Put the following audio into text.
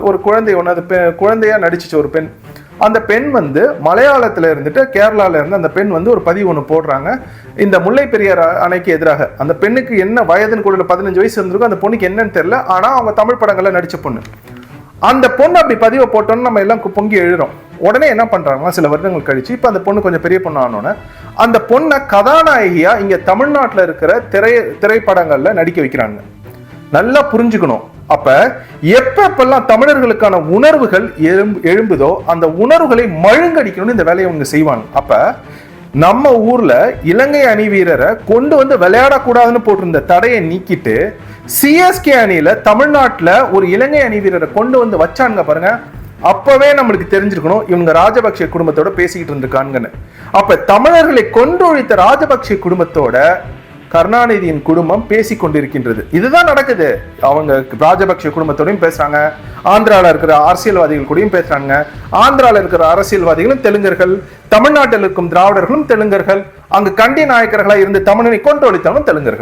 ஒரு குழந்தை ஒன்று அது குழந்தையா நடிச்சிச்சு ஒரு பெண். அந்த பெண் வந்து மலையாளத்தில் இருந்துட்டு கேரளாவில் இருந்து அந்த பெண் வந்து ஒரு பதிவு ஒன்று போடுறாங்க. இந்த முல்லை பெரியார் அணைக்கு எதிராக. அந்த பெண்ணுக்கு என்ன வயதுன்னு கூட பதினஞ்சு வயசு இருந்திருக்கும். அந்த பொண்ணுக்கு என்னன்னு தெரியல. ஆனால் அவங்க தமிழ் படங்கள்ல நடித்த பொண்ணு. அந்த பொண்ணு அப்படி பதிவை போட்டோன்னு நம்ம எல்லாம் பொங்கி எழுறோம். உடனே என்ன பண்றாங்கன்னா சில வருடங்கள் கழிச்சு இப்போ அந்த பொண்ணு கொஞ்சம் பெரிய பொண்ணு ஆனோடனே அந்த பொண்ணை கதாநாயகியா இங்கே தமிழ்நாட்டில் இருக்கிற திரை திரைப்படங்கள்ல நடிக்க வைக்கிறாங்க. நல்லா புரிஞ்சுக்கணும். அப்ப எப்ப எப்பெல்லாம் தமிழர்களுக்கான உணர்வுகள் எழும் எழும்புதோ அந்த உணர்வுகளை மழுங்கடிக்கணும்னு இந்த வேலையை அவங்க செய்வாங்க. அப்ப நம்ம ஊர்ல இலங்கை அணி வீரரை கொண்டு வந்து விளையாடக்கூடாதுன்னு போட்டிருந்த தடையை நீக்கிட்டு சிஎஸ்கே அணியில தமிழ்நாட்டில் ஒரு இலங்கை அணி வீரரை கொண்டு வந்து வச்சானுங்க பாருங்க. அப்பவே நம்மளுக்கு தெரிஞ்சிருக்கணும் இவங்க ராஜபக்ஷ குடும்பத்தோட பேசிக்கிட்டு இருந்திருக்காங்கன்னு அப்ப தமிழர்களை கொன்றொழித்த ராஜபக்ஷ குடும்பத்தோட கருணாநிதியின் குடும்பம் பேசி கொண்டிருக்கின்றது இதுதான் நடக்குது. அவங்க ராஜபக்ஷ குடும்பத்தோடையும் பேசுறாங்க. ஆந்திரால இருக்கிற அரசியல்வாதிகள் கூடயும் பேசுறாங்க. ஆந்திரால இருக்கிற அரசியல்வாதிகளும் தெலுங்கர்கள் தமிழ்நாட்டில் இருக்கும் திராவிடர்களும் தெலுங்கர்கள். அங்கு கண்டி நாயக்கர்களா இருந்து தமிழனை கொன்றொழித்தவனும் தெலுங்கர்கள்.